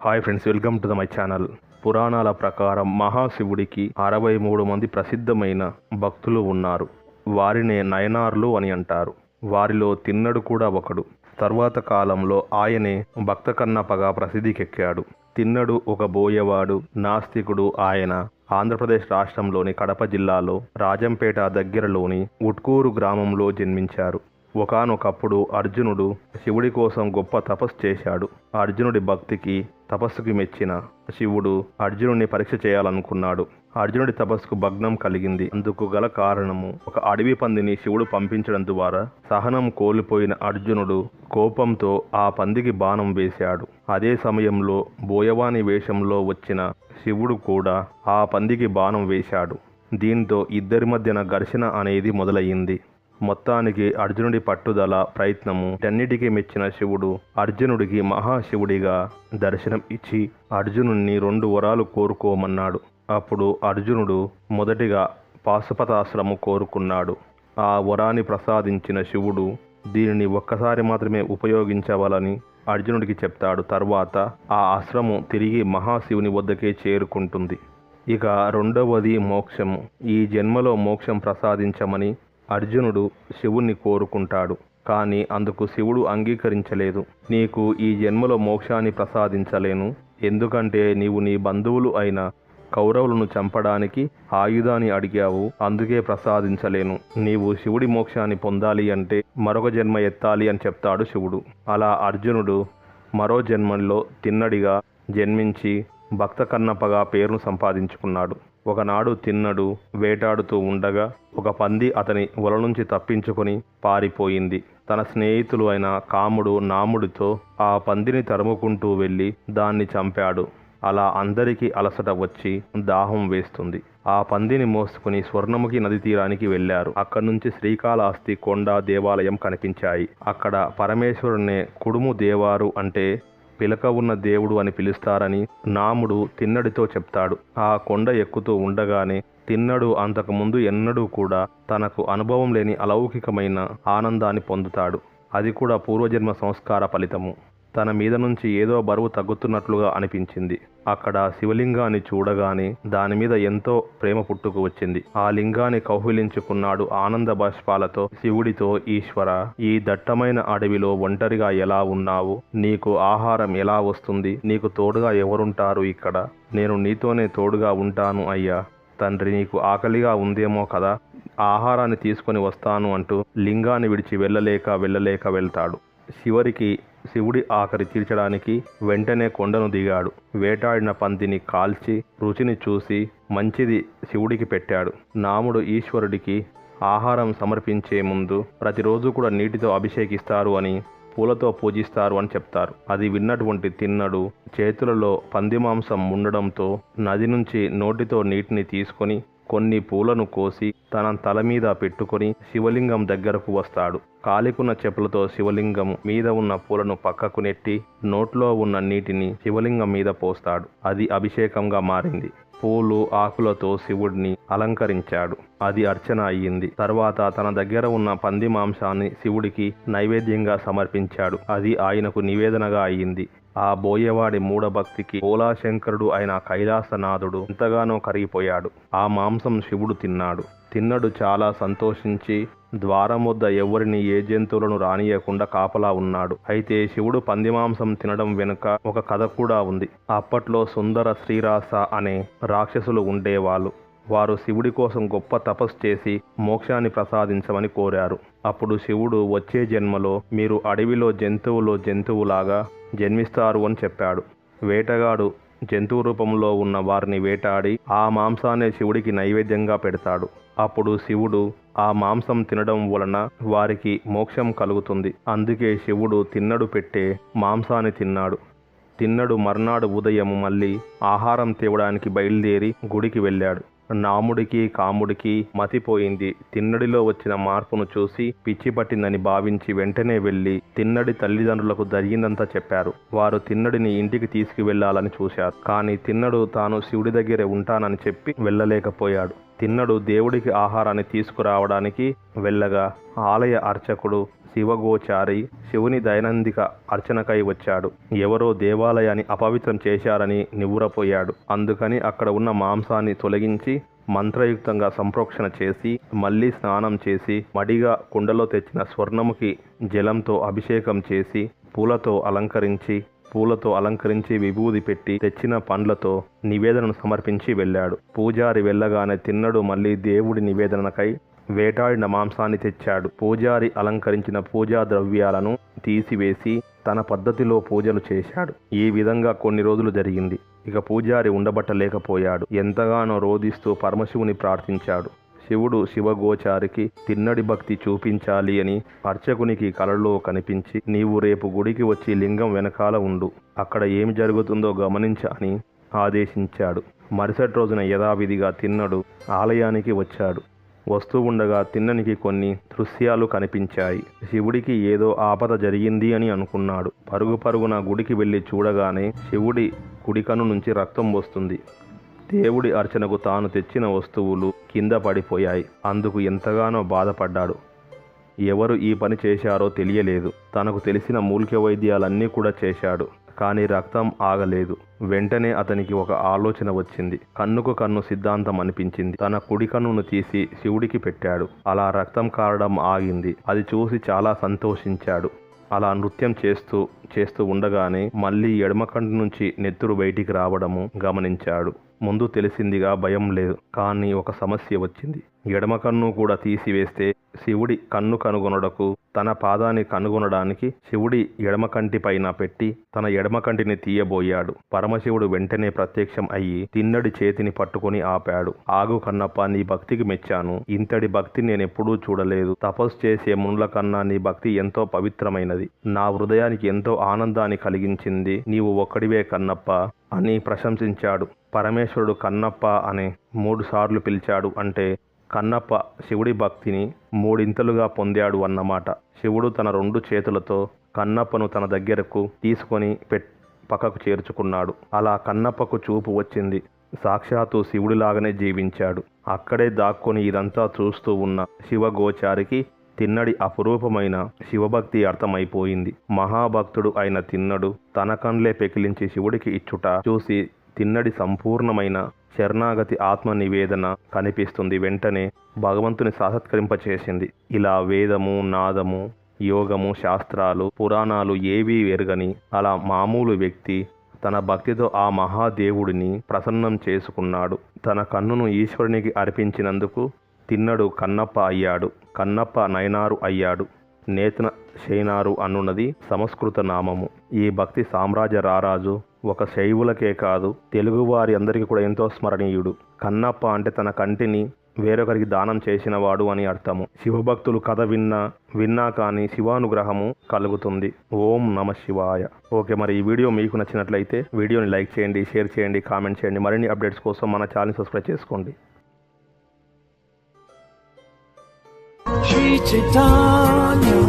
Hi friends welcome to the my channel. పురాణాల ప్రకారం మహాశివుడికి అరవై మూడు మంది ప్రసిద్ధమైన భక్తులు ఉన్నారు. వారినే నయనార్లు అని అంటారు. వారిలో తిన్నడు కూడా ఒకడు. తర్వాత కాలంలో ఆయనే భక్త కన్నప్పగా ప్రసిద్ధికెక్కాడు. తిన్నడు ఒక బోయవాడు నాస్తికుడు ఆయన ఆంధ్రప్రదేశ్ రాష్ట్రంలోని కడప జిల్లాలో రాజంపేట దగ్గరలోని ఉట్కూరు గ్రామంలో జన్మించారు. ఒకానొకప్పుడు అర్జునుడు శివుడి కోసం గొప్ప తపస్సు చేశాడు. అర్జునుడి భక్తికి తపస్సుకి మెచ్చిన శివుడు అర్జునుడిని పరీక్ష చేయాలనుకున్నాడు. అర్జునుడి తపస్సుకు భగ్నం కలిగింది. అందుకు గల కారణము ఒక అడవి పందిని శివుడు పంపించడం ద్వారా సహనం కోల్పోయిన అర్జునుడు కోపంతో ఆ పందికి బాణం వేశాడు. అదే సమయంలో బోయవాని వేషంలో వచ్చిన శివుడు కూడా ఆ పందికి బాణం వేశాడు. దీంతో ఇద్దరి మధ్యన ఘర్షణ అనేది మొదలయ్యింది. మొత్తానికి అర్జునుడి పట్టుదల ప్రయత్నము అన్నిటికీ మెచ్చిన శివుడు అర్జునుడికి మహాశివుడిగా దర్శనం ఇచ్చి అర్జునుడిని రెండు వరాలు కోరుకోమన్నాడు. అప్పుడు అర్జునుడు మొదటిగా పాశుపతాశ్రము కోరుకున్నాడు. ఆ వరాన్ని ప్రసాదించిన శివుడు దీనిని ఒక్కసారి మాత్రమే ఉపయోగించవాలని అర్జునుడికి చెప్తాడు. తర్వాత ఆ ఆశ్రమం తిరిగి మహాశివుని వద్దకే చేరుకుంటుంది. ఇక రెండవది మోక్షము. ఈ జన్మలో మోక్షం ప్రసాదించమని అర్జునుడు శివుణ్ణి కోరుకుంటాడు కానీ అందుకు శివుడు అంగీకరించలేదు. నీకు ఈ జన్మలో మోక్షాన్ని ప్రసాదించలేను. ఎందుకంటే నీవు నీ బంధువులు అయిన కౌరవులను చంపడానికి ఆయుధాన్ని అడిగావు అందుకే ప్రసాదించలేను. నీవు శివుడి మోక్షాన్ని పొందాలి అంటే మరొక జన్మ ఎత్తాలి అని చెప్తాడు శివుడు. అలా అర్జునుడు మరో జన్మంలో తిన్నడిగా జన్మించి భక్త కన్నప్పగా పేరును సంపాదించుకున్నాడు. ఒకనాడు తిన్నడు వేటాడుతూ ఉండగా ఒక పంది అతని వల నుంచి తప్పించుకొని పారిపోయింది. తన స్నేహితులు అయిన కాముడు నాముడితో ఆ పందిని తరుముకుంటూ వెళ్ళి దాన్ని చంపాడు. అలా అందరికీ అలసట వచ్చి దాహం వేస్తుంది. ఆ పందిని మోసుకుని స్వర్ణముఖి నది తీరానికి వెళ్ళారు అక్కడి నుంచి శ్రీకాళహస్తి కొండ దేవాలయం కనిపించాయి. అక్కడ పరమేశ్వరునే కుడుము దేవారు అంటే పిలక ఉన్న దేవుడు అని పిలుస్తారని నాముడు తిన్నడితో చెప్తాడు. ఆ కొండ ఎక్కుతూ ఉండగానే తిన్నడు అంతకుముందు ఎన్నడూ కూడా తనకు అనుభవం లేని అలౌకికమైన ఆనందాన్ని పొందుతాడు. అది కూడా పూర్వజన్మ సంస్కార ఫలితము. తన మీద నుంచి ఏదో బరువు తగ్గుతున్నట్లుగా అనిపించింది. అక్కడ శివలింగాన్ని చూడగానే దాని మీద ఎంతో ప్రేమ పుట్టుకు వచ్చింది. ఆ లింగాన్ని కౌహిలించుకున్నాడు ఆనంద బాష్పాలతో శివుడితో ఈశ్వర ఈ దట్టమైన అడవిలో ఒంటరిగా ఎలా ఉన్నావు? నీకు ఆహారం ఎలా వస్తుంది? నీకు తోడుగా ఎవరుంటారు ఇక్కడ? నేను నీతోనే తోడుగా ఉంటాను అయ్యా. తండ్రి నీకు ఆకలిగా ఉందేమో కదా? ఆహారాన్ని తీసుకొని వస్తాను అంటూ లింగాన్ని విడిచి వెళ్ళలేక వెళ్ళలేక వెళ్తాడు. చివరికి శివుడి ఆకలి తీర్చడానికి వెంటనే కొండను దిగాడు. వేటాడిన పందిని కాల్చి రుచిని చూసి మంచిది శివుడికి పెట్టాడు. నాముడు ఈశ్వరుడికి ఆహారం సమర్పించే ముందు ప్రతిరోజు కూడా నీటితో అభిషేకిస్తారు అని పూలతో పూజిస్తారు అని చెప్తారు. అది విన్నటువంటి తిన్నడు చేతులలో పంది మాంసం ఉండడంతో నది నుంచి నోటితో నీటిని తీసుకొని కొన్ని పూలను కోసి తన తల మీద పెట్టుకొని శివలింగం దగ్గరకు వస్తాడు. కాలికున్న చెప్పులతో శివలింగం మీద ఉన్న పూలను పక్కకు నెట్టి నోట్లో ఉన్న నీటిని శివలింగం మీద పోస్తాడు. అది అభిషేకంగా మారింది. పూలు ఆకులతో శివుడిని అలంకరించాడు. అది అర్చన అయ్యింది. తర్వాత తన దగ్గర ఉన్న పంది మాంసాన్ని శివుడికి నైవేద్యంగా సమర్పించాడు. అది ఆయనకు నివేదనగా అయ్యింది. ఆ బోయవాడి మూఢభక్తికి ఓలాశంకరుడు అయిన కైలాసనాథుడు ఎంతగానో కరిగిపోయాడు. ఆ మాంసం శివుడు తిన్నాడు. తిన్నడు చాలా సంతోషించి ద్వారం వద్ద ఎవరిని ఏ జంతువులను రానియకుండా కాపలా ఉన్నాడు. అయితే శివుడు పంది మాంసం తినడం వెనుక ఒక కథ కూడా ఉంది. అప్పట్లో సుందర శ్రీరాస అనే రాక్షసులు ఉండేవాళ్ళు. వారు శివుడి కోసం గొప్ప తపస్సు చేసి మోక్షాన్ని ప్రసాదించమని కోరారు. అప్పుడు శివుడు వచ్చే జన్మలో మీరు అడవిలో జంతువులో జంతువులాగా జన్మిస్తారు అని చెప్పాడు. వేటగాడు జంతువు రూపంలో ఉన్న వారిని వేటాడి ఆ మాంసాన్ని శివుడికి నైవేద్యంగా పెడతాడు. అప్పుడు శివుడు ఆ మాంసం తినడం వలన వారికి మోక్షం కలుగుతుంది. అందుకే శివుడు తిన్నడు పెట్టే మాంసాన్ని తిన్నాడు. తిన్నడు మర్నాడు ఉదయం మళ్ళీ ఆహారం తేవడానికి బయలుదేరి గుడికి వెళ్ళాడు. నాముడికి కాముడికి మతిపోయింది. తిన్నడిలో వచ్చిన మార్పును చూసి పిచ్చి పట్టిందని భావించి వెంటనే వెళ్ళి తిన్నడి తల్లిదండ్రులకు జరిగిందంతా చెప్పారు. వారు తిన్నడిని ఇంటికి తీసుకువెళ్ళాలని చూశారు. కానీ తిన్నడు తాను శివుడి దగ్గరే ఉంటానని చెప్పి వెళ్ళలేకపోయాడు. తిన్నడు దేవుడికి ఆహారాన్ని తీసుకురావడానికి వెళ్ళగా ఆలయ అర్చకుడు శివగోచారి శివుని దైనందిక అర్చనకై వచ్చాడు. ఎవరో దేవాలయాన్ని అపవిత్రం చేశారని నివ్వురపోయాడు. అందుకని అక్కడ ఉన్న మాంసాన్ని తొలగించి మంత్రయుక్తంగా సంప్రోక్షణ చేసి మళ్ళీ స్నానం చేసి మడిగా కుండలో తెచ్చిన స్వర్ణముకి జలంతో అభిషేకం చేసి పూలతో అలంకరించి పూలతో అలంకరించి విభూది పెట్టి తెచ్చిన పండ్లతో నివేదనను సమర్పించి వెళ్ళాడు. పూజారి వెళ్ళగానే తిన్నడు మళ్ళీ దేవుడి నివేదనకై వేటాడిన మాంసాన్ని తెచ్చాడు. పూజారి అలంకరించిన పూజా ద్రవ్యాలను తీసివేసి తన పద్ధతిలో పూజలు చేశాడు. ఈ విధంగా కొన్ని రోజులు జరిగింది. ఇక పూజారి ఉండబట్టలేకపోయాడు. ఎంతగానో రోధిస్తూ పరమశివుని ప్రార్థించాడు. శివుడు శివగోచారికి తిన్నడి భక్తి చూపించాలి అని అర్చకునికి కలలో కనిపించి నీవు రేపు గుడికి వచ్చి లింగం వెనకాల ఉండు అక్కడ ఏమి జరుగుతుందో గమనించని ఆదేశించాడు. మరుసటి రోజున యథావిధిగా తిన్నడు ఆలయానికి వచ్చాడు. వస్తూ ఉండగా తిన్ననికి కొన్ని దృశ్యాలు కనిపించాయి. శివుడికి ఏదో ఆపద జరిగింది అని అనుకున్నాడు. పరుగు పరుగున గుడికి వెళ్ళి చూడగానే శివుడి కుడికను నుంచి రక్తం వస్తుంది. దేవుడి అర్చనకు తాను తెచ్చిన వస్తువులు కింద పడిపోయాయి. అందుకు ఎంతగానో బాధపడ్డాడు. ఎవరు ఈ పని చేశారో తెలియలేదు. తనకు తెలిసిన మూలిక వైద్యాలన్నీ కూడా చేశాడు. కానీ రక్తం ఆగలేదు. వెంటనే అతనికి ఒక ఆలోచన వచ్చింది. కన్నుకు కన్ను సిద్ధాంతం అనిపించింది. తన కుడి కన్నును తీసి శివుడికి పెట్టాడు. అలా రక్తం కారడం ఆగింది. అది చూసి చాలా సంతోషించాడు. అలా నృత్యం చేస్తూ చేస్తూ ఉండగానే మళ్ళీ ఎడమ కంటి నుంచి నెత్తురు బయటికి రావడము గమనించాడు. ముందు తెలిసిందిగా భయం లేదు. కానీ ఒక సమస్య వచ్చింది. ఎడమ కన్ను కూడా తీసివేస్తే శివుడి కన్ను కనుగొనడకు తన పాదాన్ని కనుగొనడానికి శివుడి ఎడమ కంటి పైన పెట్టి తన ఎడమ కంటిని తీయబోయాడు. పరమశివుడు వెంటనే ప్రత్యక్షం అయ్యి తిన్నడి చేతిని పట్టుకొని ఆపాడు. ఆగు కన్నప్ప నీ భక్తికి మెచ్చాను. ఇంతటి భక్తి నేనెప్పుడూ చూడలేదు. తపస్సు చేసే మునుల కన్నా నీ భక్తి ఎంతో పవిత్రమైనది. నా హృదయానికి ఎంతో ఆనందాన్ని కలిగించింది. నీవు ఒక్కడివే కన్నప్ప. అని ప్రశంసించాడు. పరమేశ్వరుడు కన్నప్ప అనే మూడుసార్లు పిలిచాడు అంటే కన్నప్ప శివుడి భక్తిని మూడింతలుగా పొందాడు అన్నమాట. శివుడు తన రెండు చేతులతో కన్నప్పను తన దగ్గరకు తీసుకొని పెట్ పక్కకు చేర్చుకున్నాడు. అలా కన్నప్పకు చూపు వచ్చింది. సాక్షాత్తు శివుడిలాగానే జీవించాడు. అక్కడే దాక్కొని ఇదంతా చూస్తూ ఉన్న శివగోచారికి తిన్నడి అపురూపమైన శివభక్తి అర్థమైపోయింది. మహాభక్తుడు అయిన తిన్నడు తన కండ్లే పెకిలించి శివుడికి ఇచ్చుట చూసి తిన్నడి సంపూర్ణమైన శరణాగతి ఆత్మ నివేదన కనిపిస్తుంది. వెంటనే భగవంతుని సాక్షాత్కరింపచేసింది. ఇలా వేదము నాదము యోగము శాస్త్రాలు పురాణాలు ఏవీ ఎరగని అలా మామూలు వ్యక్తి తన భక్తితో ఆ మహాదేవుడిని ప్రసన్నం చేసుకున్నాడు. తన కన్నును ఈశ్వరునికి అర్పించినందుకు తిన్నడు కన్నప్ప అయ్యాడు కన్నప్ప నయనారు అయ్యాడు నేతన శైనారు అనున్నది సంస్కృత నామము. ఈ భక్తి సామ్రాజ్య రారాజు ఒక శైవులకే కాదు తెలుగువారి అందరికీ కూడా ఎంతో స్మరణీయుడు. కన్నప్ప అంటే తన కంటిని వేరొకరికి దానం చేసినవాడు అని అర్థము. శివభక్తులు కథ విన్నా విన్నా కానీ శివానుగ్రహము కలుగుతుంది. ఓం నమ శివాయ. ఓకే మరి ఈ వీడియో మీకు నచ్చినట్లయితే వీడియోని లైక్ చేయండి షేర్ చేయండి కామెంట్ చేయండి. మరిన్ని అప్డేట్స్ కోసం మన ఛానల్ సబ్స్క్రైబ్ చేసుకోండి. 一切打。